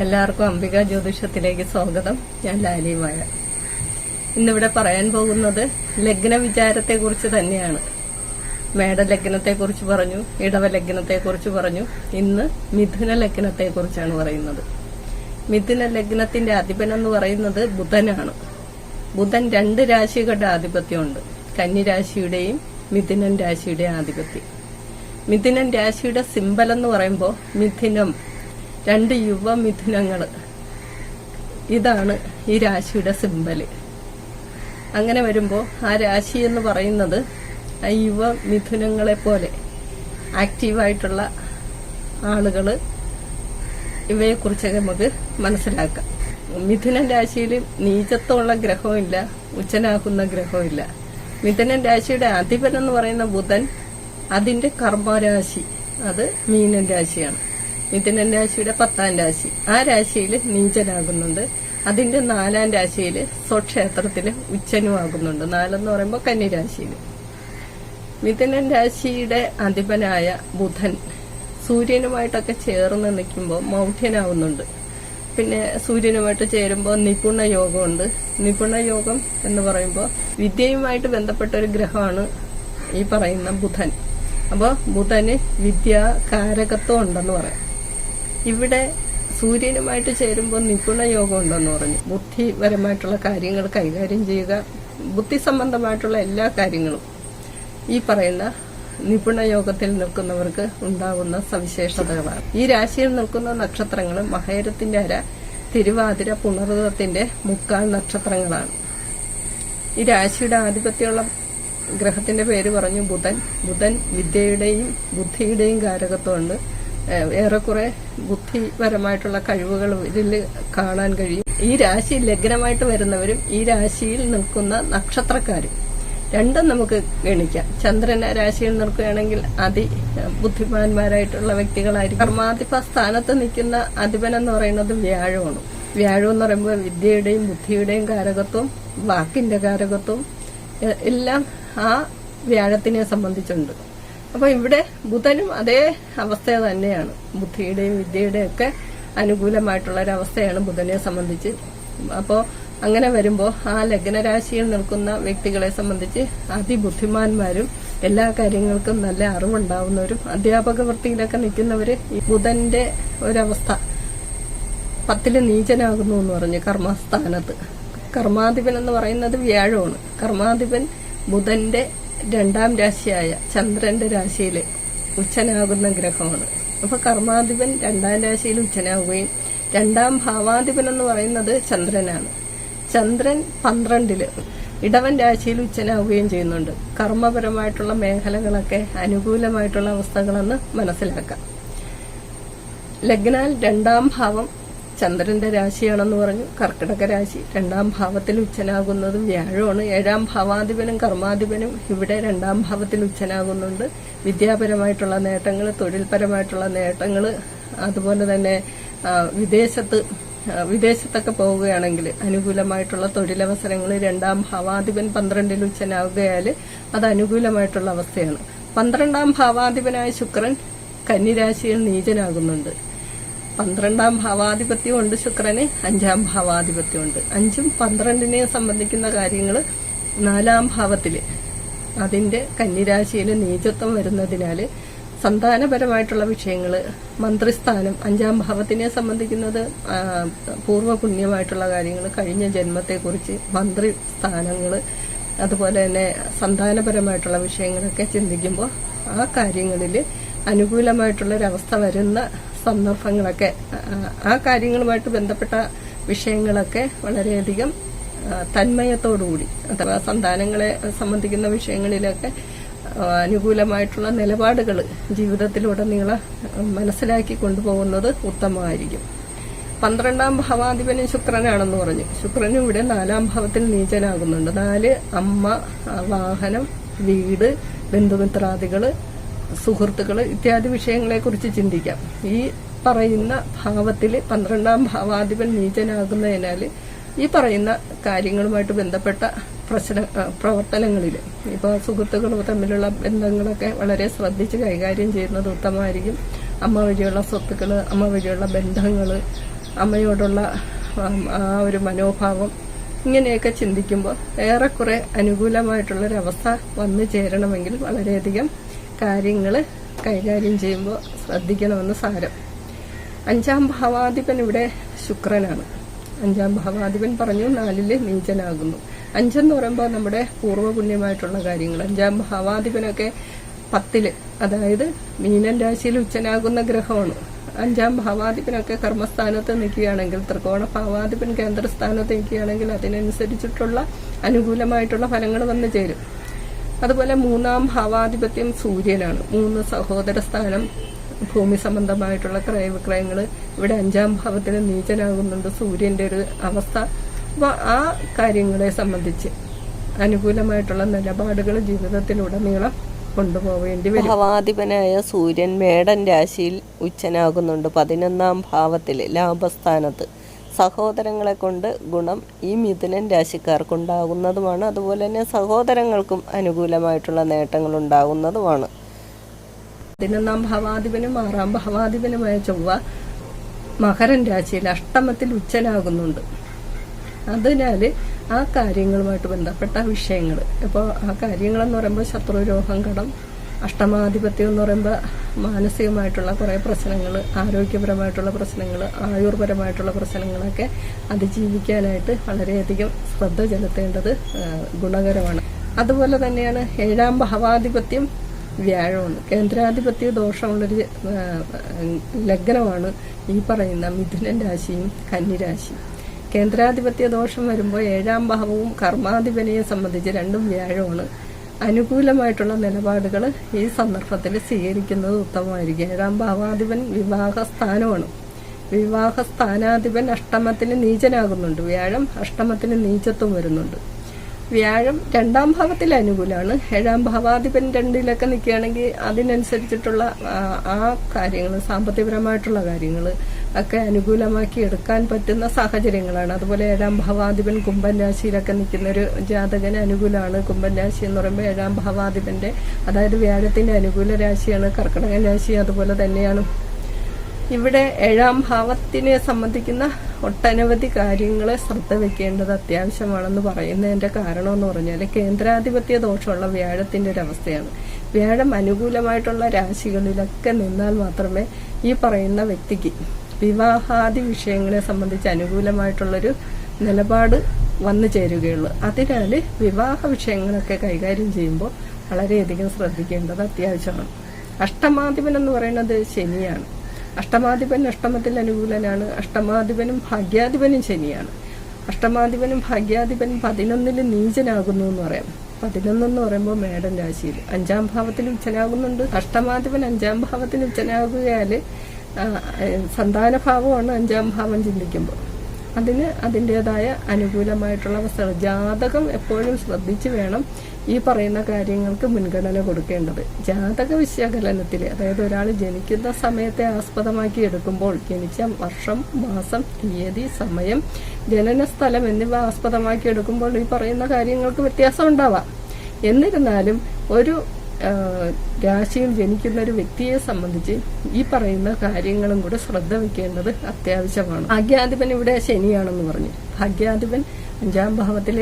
എല്ലാവർക്കും അംബിക ജ്യോതിഷത്തിലേക്ക് സ്വാഗതം. ഞാൻ ലാലിയുമായ ഇന്നിവിടെ പറയാൻ പോകുന്നത് ലഗ്ന വിചാരത്തെ കുറിച്ച് തന്നെയാണ്. മേടലഗ്നത്തെ കുറിച്ച് പറഞ്ഞു ഇടവ ലഗ്നത്തെ കുറിച്ച് പറഞ്ഞു ഇന്ന് മിഥുന ലഗ്നത്തെ കുറിച്ചാണ് പറയുന്നത്. മിഥുന ലഗ്നത്തിന്റെ അധിപൻ എന്ന് പറയുന്നത് ബുധനാണ്. ബുധൻ രണ്ട് രാശികളുടെ ആധിപത്യമുണ്ട്. കന്നി രാശിയുടെയും മിഥുനൻ രാശിയുടെയും ആധിപത്യം. മിഥുനൻ രാശിയുടെ സിമ്പൽ എന്ന് പറയുമ്പോൾ മിഥുനം രണ്ട് യുവ മിഥുനങ്ങൾ ഇതാണ് ഈ രാശിയുടെ സിമ്പൽ. അങ്ങനെ വരുമ്പോൾ ആ രാശി എന്ന് പറയുന്നത് ആ യുവ മിഥുനങ്ങളെ പോലെ ആക്റ്റീവായിട്ടുള്ള ആളുകൾ ഇവയെക്കുറിച്ചൊക്കെ നമുക്ക് മനസ്സിലാക്കാം. മിഥുനൻ രാശിയിൽ നീചത്വമുള്ള ഗ്രഹമില്ല ഉച്ചനാക്കുന്ന ഗ്രഹമില്ല മിഥുനൻ രാശിയുടെ അധിപൻ എന്ന് പറയുന്ന ബുധൻ അതിന്റെ കർമ്മരാശി. അത് മീനൻ രാശിയാണ്. മിഥുനൻ രാശിയുടെ പത്താം രാശി. ആ രാശിയിൽ നീചനാകുന്നുണ്ട് അതിന്റെ നാലാം രാശിയിൽ സ്വക്ഷേത്രത്തിൽ ഉച്ചനും ആകുന്നുണ്ട്. നാലെന്ന് പറയുമ്പോൾ കന്നിരാശിയിൽ മിഥുനൻ രാശിയുടെ അധിപനായ ബുധൻ സൂര്യനുമായിട്ടൊക്കെ ചേർന്ന് നിൽക്കുമ്പോൾ മൗഢ്യനാവുന്നുണ്ട്. പിന്നെ സൂര്യനുമായിട്ട് ചേരുമ്പോൾ നിപുണ യോഗമുണ്ട്. നിപുണ യോഗം എന്ന് പറയുമ്പോൾ വിദ്യയുമായിട്ട് ബന്ധപ്പെട്ട ഒരു ഗ്രഹമാണ് ഈ പറയുന്ന ബുധൻ. അപ്പോൾ ബുധന് വിദ്യ കാരകത്വം ഉണ്ടെന്ന് പറയാം. ഇവിടെ സൂര്യനുമായിട്ട് ചേരുമ്പോൾ നിപുണ യോഗം ഉണ്ടെന്ന് പറഞ്ഞു. ബുദ്ധിപരമായിട്ടുള്ള കാര്യങ്ങൾ കൈകാര്യം ചെയ്യുക ബുദ്ധി സംബന്ധമായിട്ടുള്ള എല്ലാ കാര്യങ്ങളും ഈ പറയുന്ന നിപുണ യോഗത്തിൽ നിൽക്കുന്നവർക്ക് ഉണ്ടാകുന്ന സവിശേഷതകളാണ്. ഈ രാശിയിൽ നിൽക്കുന്ന നക്ഷത്രങ്ങൾ മഹേരത്തിന്റെ അര തിരുവാതിര പുണർവത്തിന്റെ മുക്കാൽ നക്ഷത്രങ്ങളാണ്. ഈ രാശിയുടെ ആധിപത്യമുള്ള ഗ്രഹത്തിന്റെ പേര് പറഞ്ഞു ബുധൻ. ബുധൻ വിദ്യയുടെയും ബുദ്ധിയുടെയും കാരകത്വമുണ്ട്. ഏറെക്കുറെ ബുദ്ധിപരമായിട്ടുള്ള കഴിവുകളും ഇതിൽ കാണാൻ കഴിയും. ഈ രാശി ലഗ്നമായിട്ട് വരുന്നവരും ഈ രാശിയിൽ നിൽക്കുന്ന നക്ഷത്രക്കാരും രണ്ടും നമുക്ക് ഗണിക്കാം. ചന്ദ്രനെ രാശിയിൽ നിൽക്കുകയാണെങ്കിൽ അതി ബുദ്ധിമാന്മാരായിട്ടുള്ള വ്യക്തികളായിരിക്കും. കർമാധിപ സ്ഥാനത്ത് നിൽക്കുന്ന അധിപൻ എന്ന് പറയുന്നത് വ്യാഴമാണ്. വ്യാഴം എന്ന് പറയുമ്പോൾ വിദ്യയുടെയും ബുദ്ധിയുടെയും കാരകത്വം വാക്കിന്റെ കാരകത്വം എല്ലാം ആ വ്യാഴത്തിനെ സംബന്ധിച്ചുണ്ട്. അപ്പൊ ഇവിടെ ബുധനും അതേ അവസ്ഥ തന്നെയാണ്. ബുദ്ധിയുടെയും വിദ്യയുടെയും ഒക്കെ അനുകൂലമായിട്ടുള്ള ഒരു അവസ്ഥയാണ് ബുധനെ സംബന്ധിച്ച്. അപ്പോൾ അങ്ങനെ വരുമ്പോൾ ആ ലഗ്നരാശിയിൽ നിൽക്കുന്ന വ്യക്തികളെ സംബന്ധിച്ച് അതിബുദ്ധിമാന്മാരും എല്ലാ കാര്യങ്ങൾക്കും നല്ല അറിവുണ്ടാവുന്നവരും അധ്യാപക വൃത്തിയിലൊക്കെ നിൽക്കുന്നവര് ബുധന്റെ ഒരവസ്ഥ. പത്തിൽ നീചനാകുന്നു എന്ന് പറഞ്ഞു കർമ്മസ്ഥാനത്ത്. കർമാധിപൻ എന്ന് പറയുന്നത് വ്യാഴമാണ്. കർമാധിപൻ ബുധന്റെ രണ്ടാം രാശിയായ ചന്ദ്രന്റെ രാശിയിൽ ഉച്ചനാകുന്ന ഗ്രഹമാണ്. അപ്പൊ കർമാധിപൻ രണ്ടാം രാശിയിൽ ഉച്ചനാവുകയും രണ്ടാം ഭാവാധിപൻ എന്ന് പറയുന്നത് ചന്ദ്രനാണ്. ചന്ദ്രൻ പന്ത്രണ്ടിൽ ഇടവൻ രാശിയിൽ ഉച്ചനാവുകയും ചെയ്യുന്നുണ്ട്. കർമ്മപരമായിട്ടുള്ള മേഖലകളൊക്കെ അനുകൂലമായിട്ടുള്ള അവസ്ഥകളെന്ന് മനസ്സിലാക്കാം ലഗ്നാൽ രണ്ടാം ഭാവം ചന്ദ്രന്റെ രാശിയാണെന്ന് പറഞ്ഞു. കർക്കിടക രാശി രണ്ടാം ഭാവത്തിൽ ഉച്ചനാകുന്നതും വ്യാഴമാണ്. ഏഴാം ഭാവാധിപനും കർമാധിപനും ഇവിടെ രണ്ടാം ഭാവത്തിൽ ഉച്ചനാകുന്നുണ്ട്. വിദ്യാപരമായിട്ടുള്ള നേട്ടങ്ങൾ തൊഴിൽപരമായിട്ടുള്ള നേട്ടങ്ങൾ അതുപോലെ തന്നെ വിദേശത്ത് വിദേശത്തൊക്കെ പോവുകയാണെങ്കിൽ അനുകൂലമായിട്ടുള്ള തൊഴിലവസരങ്ങൾ രണ്ടാം ഭാവാധിപൻ പന്ത്രണ്ടിൽ ഉച്ചനാവുകയാൽ അത് അനുകൂലമായിട്ടുള്ള അവസ്ഥയാണ്. പന്ത്രണ്ടാം ഭാവാധിപനായ ശുക്രൻ കന്നിരാശിയിൽ നീചനാകുന്നുണ്ട്. പന്ത്രണ്ടാം ഭാവാധിപത്യമുണ്ട് ശുക്രന് അഞ്ചാം ഭാവാധിപത്യമുണ്ട് അഞ്ചും പന്ത്രണ്ടിനെ സംബന്ധിക്കുന്ന കാര്യങ്ങൾ നാലാം ഭാവത്തിൽ. അതിന്റെ കന്നിരാശിയിൽ നീചത്വം വരുന്നതിനാൽ സന്താനപരമായിട്ടുള്ള വിഷയങ്ങൾ മന്ത്രിസ്ഥാനം അഞ്ചാം ഭാവത്തിനെ സംബന്ധിക്കുന്നത് പൂർവപുണ്യമായിട്ടുള്ള കാര്യങ്ങൾ കഴിഞ്ഞ ജന്മത്തെക്കുറിച്ച് മന്ത്രി സ്ഥാനങ്ങൾ അതുപോലെ തന്നെ സന്താനപരമായിട്ടുള്ള വിഷയങ്ങളൊക്കെ ചിന്തിക്കുമ്പോൾ ആ കാര്യങ്ങളിൽ അനുകൂലമായിട്ടുള്ളൊരവസ്ഥ വരുന്ന സന്ദർഭങ്ങളൊക്കെ ആ- കാര്യങ്ങളുമായിട്ട് ബന്ധപ്പെട്ട വിഷയങ്ങളൊക്കെ വളരെയധികം തന്മയത്തോടുകൂടി അഥവാ സന്താനങ്ങളെ സംബന്ധിക്കുന്ന വിഷയങ്ങളിലൊക്കെ അനുകൂലമായിട്ടുള്ള നിലപാടുകൾ ജീവിതത്തിലുടനീളം മനസ്സിലാക്കി കൊണ്ടുപോകുന്നത് ഉത്തമമായിരിക്കും. പന്ത്രണ്ടാം ഭാവാധിപനും ശുക്രനാണെന്ന് പറഞ്ഞു. ശുക്രനും ഇവിടെ നാലാം ഭാവത്തിൽ നീചനാകുന്നുണ്ട്. നാല് അമ്മ വാഹനം വീട് ബന്ധുമിത്രാദികൾ സുഹൃത്തുക്കൾ ഇത്യാദി വിഷയങ്ങളെ കുറിച്ച് ചിന്തിക്കാം. ഈ പറയുന്ന ഭാവത്തിൽ പന്ത്രണ്ടാം ഭാവാധിപൻ നീചനാകുന്നതിനാൽ ഈ പറയുന്ന കാര്യങ്ങളുമായിട്ട് ബന്ധപ്പെട്ട പ്രശ്ന പ്രവർത്തനങ്ങളിൽ ഇപ്പോൾ സുഹൃത്തുക്കൾ തമ്മിലുള്ള ബന്ധങ്ങളൊക്കെ വളരെ ശ്രദ്ധിച്ച് കൈകാര്യം ചെയ്യുന്നത് ഉത്തമമായിരിക്കും. അമ്മ വഴിയുള്ള സ്വത്തുക്കൾ അമ്മ വഴിയുള്ള ബന്ധങ്ങൾ അമ്മയോടുള്ള ആ ഒരു മനോഭാവം ഇങ്ങനെയൊക്കെ ചിന്തിക്കുമ്പോൾ ഏറെക്കുറെ അനുകൂലമായിട്ടുള്ളൊരവസ്ഥ വന്നു ചേരണമെങ്കിൽ വളരെയധികം കാര്യങ്ങൾ കൈകാര്യം ചെയ്യുമ്പോൾ ശ്രദ്ധിക്കണമെന്ന് സാരം. അഞ്ചാം ഭാവാധിപൻ ഇവിടെ ശുക്രനാണ്. അഞ്ചാം ഭാവാധിപൻ പറഞ്ഞു നാലിൽ നീചനാകുന്നു അഞ്ചെന്ന് പറയുമ്പോൾ നമ്മുടെ പൂർവപുണ്യമായിട്ടുള്ള കാര്യങ്ങൾ അഞ്ചാം ഭാവാധിപനൊക്കെ പത്തിൽ അതായത് മീനൻ രാശിയിൽ ഉച്ചനാകുന്ന ഗ്രഹമാണ്. അഞ്ചാം ഭാവാധിപനൊക്കെ കർമ്മസ്ഥാനത്ത് നിൽക്കുകയാണെങ്കിൽ ത്രികോണ ഭാവാധിപൻ കേന്ദ്രസ്ഥാനത്ത് നിൽക്കുകയാണെങ്കിൽ അതിനനുസരിച്ചിട്ടുള്ള അനുകൂലമായിട്ടുള്ള ഫലങ്ങൾ വന്നു ചേരും. അതുപോലെ മൂന്നാം ഭാവാധിപത്യം സൂര്യനാണ്. മൂന്ന് സഹോദര സ്ഥാനം ഭൂമി സംബന്ധമായിട്ടുള്ള ക്രയവിക്രയങ്ങൾ ഇവിടെ അഞ്ചാം ഭാവത്തിന് നീചനാകുന്നുണ്ട് സൂര്യന്റെ ഒരു അവസ്ഥ. ആ കാര്യങ്ങളെ സംബന്ധിച്ച് അനുകൂലമായിട്ടുള്ള നിലപാടുകൾ ജീവിതത്തിലുടനീളം കൊണ്ടുപോവേണ്ടി വരും. ഭാവാധിപനായ സൂര്യൻ മേടൻ രാശിയിൽ ഉച്ചനാകുന്നുണ്ട് പതിനൊന്നാം ഭാവത്തിൽ ലാഭസ്ഥാനത്ത്. സഹോദരങ്ങളെ കൊണ്ട് ഗുണം ഈ മിഥുനൻ രാശിക്കാർക്കുണ്ടാകുന്നതുമാണ്. അതുപോലെ തന്നെ സഹോദരങ്ങൾക്കും അനുകൂലമായിട്ടുള്ള നേട്ടങ്ങൾ ഉണ്ടാകുന്നതുമാണ് പതിനൊന്നാം ഭാവാധിപനും ആറാം ഭാവാധിപനുമായ ചൊവ്വ മകരൻ രാശിയിൽ അഷ്ടമത്തിൽ ഉച്ചനാകുന്നുണ്ട്. അതിനാൽ ആ കാര്യങ്ങളുമായിട്ട് ബന്ധപ്പെട്ട വിഷയങ്ങൾ. ഇപ്പോൾ ആ കാര്യങ്ങളെന്ന് പറയുമ്പോൾ ശത്രുരോഹം കടം അഷ്ടമാധിപത്യം എന്ന് പറയുമ്പോൾ മാനസികമായിട്ടുള്ള കുറേ പ്രശ്നങ്ങൾ ആരോഗ്യപരമായിട്ടുള്ള പ്രശ്നങ്ങൾ ആയുർപരമായിട്ടുള്ള പ്രശ്നങ്ങളൊക്കെ അതിജീവിക്കാനായിട്ട് വളരെയധികം ശ്രദ്ധ ചെലുത്തേണ്ടത് ഗുണകരമാണ്. അതുപോലെ തന്നെയാണ് ഏഴാം ഭാവാധിപത്യം വ്യാഴമാണ്. കേന്ദ്രാധിപത്യ ദോഷമുള്ളൊരു ലഗ്നമാണ് ഈ പറയുന്ന മിഥുനൻ രാശിയും കന്നിരാശിയും കേന്ദ്രാധിപത്യ ദോഷം വരുമ്പോൾ ഏഴാം ഭാവവും കർമാധിപനെയും സംബന്ധിച്ച് രണ്ടും വ്യാഴമാണ്. അനുകൂലമായിട്ടുള്ള നിലപാടുകൾ ഈ സന്ദർഭത്തിൽ സ്വീകരിക്കുന്നത് ഉത്തമമായിരിക്കും. ഏഴാം ഭാവാധിപൻ വിവാഹ സ്ഥാനമാണ്. വിവാഹ സ്ഥാനാധിപൻ അഷ്ടമത്തിന് നീചനാകുന്നുണ്ട്. വ്യാഴം അഷ്ടമത്തിന് നീചത്വം വരുന്നുണ്ട്. വ്യാഴം രണ്ടാം ഭാവത്തിൽ അനുകൂലമാണ് ഏഴാം ഭാവാധിപൻ രണ്ടിലൊക്കെ നിൽക്കുകയാണെങ്കിൽ അതിനനുസരിച്ചിട്ടുള്ള ആ, കാര്യങ്ങൾ സാമ്പത്തികപരമായിട്ടുള്ള കാര്യങ്ങൾ ഒക്കെ അനുകൂലമാക്കി എടുക്കാൻ പറ്റുന്ന സാഹചര്യങ്ങളാണ്. അതുപോലെ ഏഴാം ഭാവാധിപൻ കുംഭൻ രാശിയിലൊക്കെ നിൽക്കുന്ന ഒരു ജാതകന് അനുകൂലമാണ്. കുംഭൻ രാശി എന്ന് പറയുമ്പോൾ ഏഴാം ഭാവാധിപന്റെ അതായത് വ്യാഴത്തിന്റെ അനുകൂല രാശിയാണ്. കർക്കിടക രാശി അതുപോലെ തന്നെയാണ്. ഇവിടെ ഏഴാം ഭാവത്തിനെ സംബന്ധിക്കുന്ന ഒട്ടനവധി കാര്യങ്ങളെ ശ്രദ്ധ വെക്കേണ്ടത് അത്യാവശ്യമാണെന്ന് പറയുന്നതിന്റെ കാരണം എന്ന് പറഞ്ഞാൽ കേന്ദ്രാധിപത്യ ദോഷമുള്ള വ്യാഴത്തിന്റെ ഒരു അവസ്ഥയാണ്. വ്യാഴം അനുകൂലമായിട്ടുള്ള രാശികളിലൊക്കെ നിന്നാൽ മാത്രമേ ഈ പറയുന്ന വ്യക്തിക്ക് വിവാഹാദി വിഷയങ്ങളെ സംബന്ധിച്ച് അനുകൂലമായിട്ടുള്ളൊരു നിലപാട് വന്നു ചേരുകയുള്ളൂ. അതിനാൽ വിവാഹ വിഷയങ്ങളൊക്കെ കൈകാര്യം ചെയ്യുമ്പോൾ വളരെയധികം ശ്രദ്ധിക്കേണ്ടത് അത്യാവശ്യമാണ്. അഷ്ടമാധിപൻ എന്ന് പറയുന്നത് ശനിയാണ്. അഷ്ടമാധിപൻ അഷ്ടമത്തിൽ അനുകൂലനാണ്. അഷ്ടമാധിപനും ഭാഗ്യാധിപനും ശനിയാണ്. അഷ്ടമാധിപനും ഭാഗ്യാധിപനും പതിനൊന്നിൽ നീചനാകുന്നു എന്ന് പറയാം. പതിനൊന്നെന്ന് പറയുമ്പോൾ മേടൻ രാശിയിൽ. അഞ്ചാം ഭാവത്തിൽ ഉച്ചനാകുന്നുണ്ട്. അഷ്ടമാധിപൻ അഞ്ചാം ഭാവത്തിൽ ഉച്ചനാകുകയാൽ സന്താനഭാവമാണ് അഞ്ചാം ഭാവം ചിന്തിക്കുമ്പോൾ. അതിന് അതിന്റെതായ അനുകൂലമായിട്ടുള്ള അവസ്ഥകൾ. ജാതകം എപ്പോഴും ശ്രദ്ധിച്ച് വേണം ഈ പറയുന്ന കാര്യങ്ങൾക്ക് മുൻഗണന കൊടുക്കേണ്ടത്. ജാതക വിശകലനത്തിൽ അതായത് ഒരാൾ ജനിക്കുന്ന സമയത്തെ ആസ്പദമാക്കി എടുക്കുമ്പോൾ ജനിച്ച വർഷം മാസം തീയതി സമയം ജനന സ്ഥലം എന്നിവ ആസ്പദമാക്കി എടുക്കുമ്പോൾ ഈ പറയുന്ന കാര്യങ്ങൾക്ക് വ്യത്യാസം ഉണ്ടാവാം. എന്നിരുന്നാലും ഒരു രാശിയിൽ ജനിക്കുന്ന ഒരു വ്യക്തിയെ സംബന്ധിച്ച് ഈ പറയുന്ന കാര്യങ്ങളും കൂടെ ശ്രദ്ധ വെക്കേണ്ടത് അത്യാവശ്യമാണ്. ഭാഗ്യാധിപൻ ഇവിടെ ശനിയാണെന്ന് പറഞ്ഞു. ഭാഗ്യാധിപൻ അഞ്ചാം ഭാവത്തിൽ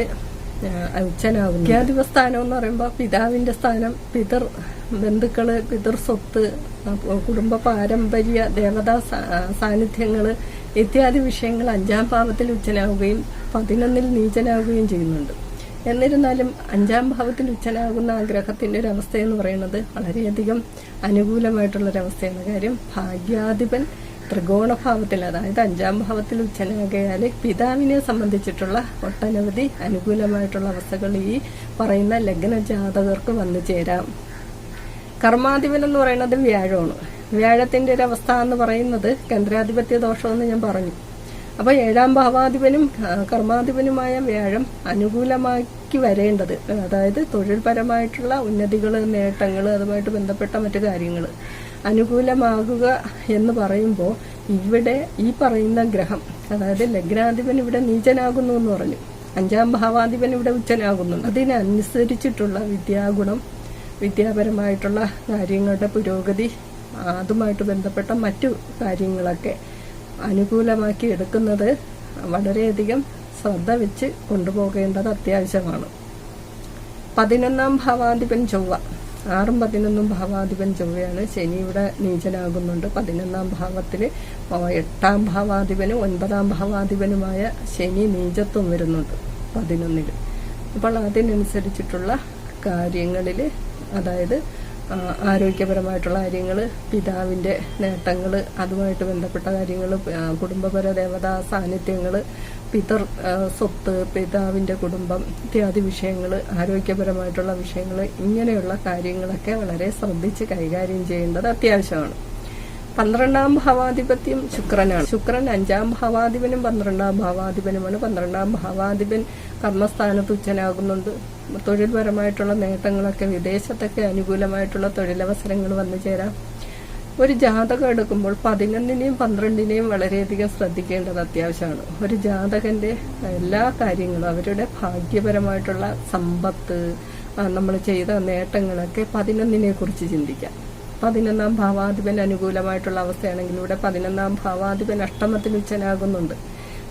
ആ, ഉച്ചനാകുന്നു ഭാഗ്യാധിപ സ്ഥാനം എന്ന് പറയുമ്പോൾ പിതാവിന്റെ സ്ഥാനം പിതൃ ബന്ധുക്കൾ പിതൃ സ്വത്ത് കുടുംബ പാരമ്പര്യ ദേവതാ സാന്നിധ്യങ്ങൾ ഇത്യാദി വിഷയങ്ങൾ അഞ്ചാം ഭാവത്തിൽ ഉച്ചനാവുകയും പതിനൊന്നിൽ നീചനാവുകയും ചെയ്യുന്നുണ്ട്. എന്നിരുന്നാലും അഞ്ചാം ഭാവത്തിൽ ഉച്ചനാകുന്ന ആ ഗ്രഹത്തിന്റെ ഒരു അവസ്ഥ എന്ന് പറയുന്നത് വളരെയധികം അനുകൂലമായിട്ടുള്ള ഒരു അവസ്ഥയാണ്. കാര്യം ഭാഗ്യാധിപൻ ത്രികോണഭാവത്തിൽ അതായത് അഞ്ചാം ഭാവത്തിൽ ഉച്ചനാകയാൽ പിതാവിനെ സംബന്ധിച്ചിട്ടുള്ള ഒട്ടനവധി അനുകൂലമായിട്ടുള്ള അവസ്ഥകൾ ഈ പറയുന്ന ലഗ്ന ജാതകർക്ക് വന്നു ചേരാം. കർമാധിപൻ എന്ന് പറയുന്നത് വ്യാഴമാണ്. വ്യാഴത്തിന്റെ ഒരു അവസ്ഥ എന്ന് പറയുന്നത് കേന്ദ്രാധിപത്യ ദോഷമെന്ന് ഞാൻ പറഞ്ഞു. അപ്പൊ ഏഴാം ഭാവാധിപനും കർമാധിപനുമായ വ്യാഴം അനുകൂലമാക്കി വരേണ്ടത്. അതായത് തൊഴിൽപരമായിട്ടുള്ള ഉന്നതികൾ നേട്ടങ്ങൾ അതുമായിട്ട് ബന്ധപ്പെട്ട മറ്റു കാര്യങ്ങൾ അനുകൂലമാകുക എന്ന് പറയുമ്പോൾ ഇവിടെ ഈ പറയുന്ന ഗ്രഹം അതായത് ലഗ്നാധിപൻ ഇവിടെ നീചനാകുന്നു എന്ന് പറഞ്ഞു. അഞ്ചാം ഭാവാധിപൻ ഇവിടെ ഉച്ചനാകുന്നു. അതിനനുസരിച്ചിട്ടുള്ള വിദ്യാഗുണം വിദ്യാപരമായിട്ടുള്ള കാര്യങ്ങളുടെ പുരോഗതി അതുമായിട്ട് ബന്ധപ്പെട്ട മറ്റു കാര്യങ്ങളൊക്കെ അനുകൂലമാക്കി എടുക്കുന്നത് വളരെയധികം ശ്രദ്ധ വെച്ച് കൊണ്ടുപോകേണ്ടത് അത്യാവശ്യമാണ്. പതിനൊന്നാം ഭാവാധിപൻ ചൊവ്വ. ആറും പതിനൊന്നും ഭാവാധിപൻ ചൊവ്വയാണ് ശനി ഇവിടെ നീചനാകുന്നുണ്ട്. പതിനൊന്നാം ഭാവത്തിൽ എട്ടാം ഭാവാധിപനും ഒൻപതാം ഭാവാധിപനുമായ ശനി നീചത്വം വരുന്നുണ്ട് പതിനൊന്നിൽ അപ്പോൾ അതിനനുസരിച്ചിട്ടുള്ള കാര്യങ്ങളിൽ അതായത് ആരോഗ്യപരമായിട്ടുള്ള കാര്യങ്ങൾ പിതാവിന്റെ നേട്ടങ്ങൾ അതുമായിട്ട് ബന്ധപ്പെട്ട കാര്യങ്ങൾ കുടുംബപര ദേവതാ സാന്നിധ്യങ്ങൾ പിതർ സ്വത്ത് പിതാവിന്റെ കുടുംബം ഇത്യാദി വിഷയങ്ങൾ ആരോഗ്യപരമായിട്ടുള്ള വിഷയങ്ങൾ ഇങ്ങനെയുള്ള കാര്യങ്ങളൊക്കെ വളരെ ശ്രദ്ധിച്ച് കൈകാര്യം ചെയ്യേണ്ടത് അത്യാവശ്യമാണ്. പന്ത്രണ്ടാം ഭാവാധിപത്യം ശുക്രനാണ്. ശുക്രൻ അഞ്ചാം ഭാവാധിപനും പന്ത്രണ്ടാം ഭാവാധിപനുമാണ്. പന്ത്രണ്ടാം ഭാവാധിപൻ കർമ്മസ്ഥാനത്ത് ഉച്ചനാകുന്നുണ്ട്. തൊഴിൽപരമായിട്ടുള്ള നേട്ടങ്ങളൊക്കെ വിദേശത്തൊക്കെ അനുകൂലമായിട്ടുള്ള തൊഴിലവസരങ്ങൾ വന്നു ചേരാം. ഒരു ജാതകം എടുക്കുമ്പോൾ പതിനൊന്നിനെയും പന്ത്രണ്ടിനെയും വളരെയധികം ശ്രദ്ധിക്കേണ്ടത് അത്യാവശ്യമാണ്. ഒരു ജാതകന്റെ എല്ലാ കാര്യങ്ങളും അവരുടെ ഭാഗ്യപരമായിട്ടുള്ള സമ്പത്ത് നമ്മൾ ചെയ്ത നേട്ടങ്ങളൊക്കെ പതിനൊന്നിനെ കുറിച്ച് ചിന്തിക്കാം. പതിനൊന്നാം ഭാവാധിപൻ അനുകൂലമായിട്ടുള്ള അവസ്ഥയാണെങ്കിൽ ഇവിടെ പതിനൊന്നാം ഭാവാധിപൻ അഷ്ടമത്തിൽ ഉച്ചനാകുന്നുണ്ട്.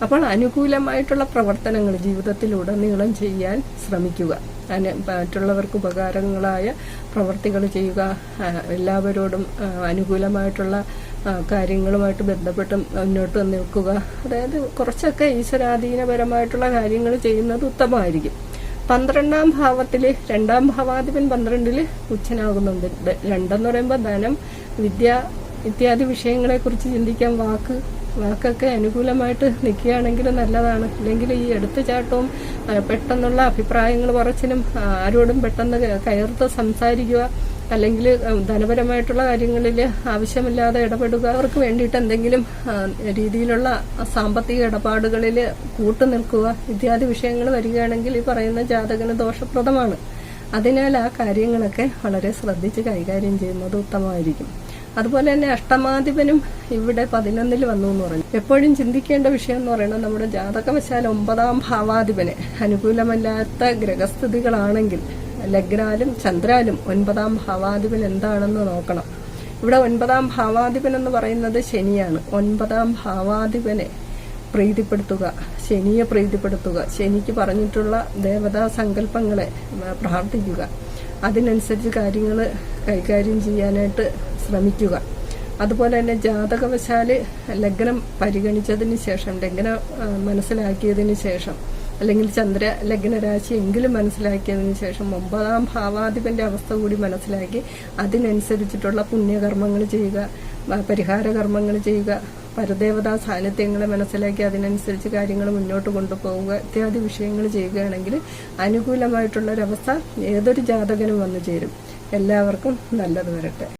അപ്പോൾ അനുകൂലമായിട്ടുള്ള പ്രവർത്തനങ്ങൾ ജീവിതത്തിലുടനീളം ചെയ്യാൻ ശ്രമിക്കുക. മറ്റുള്ളവർക്ക് ഉപകാരങ്ങളായ പ്രവർത്തികൾ ചെയ്യുക എല്ലാവരോടും അനുകൂലമായിട്ടുള്ള കാര്യങ്ങളുമായിട്ട് ബന്ധപ്പെട്ട് മുന്നോട്ട് നിൽക്കുക. അതായത് കുറച്ചൊക്കെ ഈശ്വരാധീനപരമായിട്ടുള്ള കാര്യങ്ങൾ ചെയ്യുന്നത് ഉത്തമമായിരിക്കും. പന്ത്രണ്ടാം ഭാവത്തിൽ രണ്ടാം ഭാവാധിപൻ പന്ത്രണ്ടിൽ ഉച്ചനാകുന്നുണ്ട് രണ്ടെന്ന് പറയുമ്പോൾ ധനം വിദ്യ ഇത്യാദി വിഷയങ്ങളെക്കുറിച്ച് ചിന്തിക്കാൻ വാക്ക് വാക്കൊക്കെ അനുകൂലമായിട്ട് നിൽക്കുകയാണെങ്കിൽ നല്ലതാണ്. അല്ലെങ്കിൽ ഈ എടുത്തുചാട്ടവും പെട്ടെന്നുള്ള അഭിപ്രായങ്ങൾ പറച്ചിലും ആരോടും പെട്ടെന്ന് കയർത്ത് സംസാരിക്കുക അല്ലെങ്കിൽ ധനപരമായിട്ടുള്ള കാര്യങ്ങളിൽ ആവശ്യമില്ലാതെ ഇടപെടുക അവർക്ക് വേണ്ടിയിട്ട് എന്തെങ്കിലും രീതിയിലുള്ള സാമ്പത്തിക ഇടപാടുകളിൽ കൂട്ടുനിൽക്കുക ഇത്യാദി വിഷയങ്ങൾ വരികയാണെങ്കിൽ ഈ പറയുന്ന ജാതകന് ദോഷപ്രദമാണ്. അതിനാൽ ആ കാര്യങ്ങളൊക്കെ വളരെ ശ്രദ്ധിച്ച് കൈകാര്യം ചെയ്യുന്നത് ഉത്തമമായിരിക്കും. അതുപോലെ തന്നെ അഷ്ടമാധിപനും ഇവിടെ പതിനൊന്നിൽ വന്നു എന്ന് പറഞ്ഞു. എപ്പോഴും ചിന്തിക്കേണ്ട വിഷയം എന്ന് പറയുന്നത് നമ്മുടെ ജാതകവശാൽ ഒമ്പതാം ഭാവാധിപനെ. അനുകൂലമല്ലാത്ത ഗ്രഹസ്ഥിതികളാണെങ്കിൽ ലഗ്നാലും ചന്ദ്രാലും ഒൻപതാം ഭാവാധിപൻ എന്താണെന്ന് നോക്കണം. ഇവിടെ ഒൻപതാം ഭാവാധിപൻ എന്ന് പറയുന്നത് ശനിയാണ്. ഒൻപതാം ഭാവാധിപനെ പ്രീതിപ്പെടുത്തുക ശനിയെ പ്രീതിപ്പെടുത്തുക ശനിക്ക് പറഞ്ഞിട്ടുള്ള ദേവതാ സങ്കല്പങ്ങളെ പ്രാർത്ഥിക്കുക. അതിനനുസരിച്ച് കാര്യങ്ങൾ കൈകാര്യം ചെയ്യാനായിട്ട് ശ്രമിക്കുക. അതുപോലെ തന്നെ ജാതകവശാൽ ലഗ്നം പരിഗണിച്ചതിന് ശേഷം ലഗ്നം മനസ്സിലാക്കിയതിന് ശേഷം അല്ലെങ്കിൽ ചന്ദ്ര ലഗ്നരാശി എങ്കിലും മനസ്സിലാക്കിയതിന് ശേഷം ഒമ്പതാം ഭാവാധിപന്റെ അവസ്ഥ കൂടി മനസ്സിലാക്കി അതിനനുസരിച്ചിട്ടുള്ള പുണ്യകർമ്മങ്ങൾ ചെയ്യുക പരിഹാര കർമ്മങ്ങൾ ചെയ്യുക പരദേവതാ സാന്നിധ്യങ്ങളെ മനസ്സിലാക്കി അതിനനുസരിച്ച് കാര്യങ്ങൾ മുന്നോട്ട് കൊണ്ടുപോവുക ഇത്യാദി വിഷയങ്ങൾ ചെയ്യുകയാണെങ്കിൽ അനുകൂലമായിട്ടുള്ളൊരവസ്ഥ ഏതൊരു ജാതകനും വന്നു ചേരും. എല്ലാവർക്കും നല്ലത് വരട്ടെ.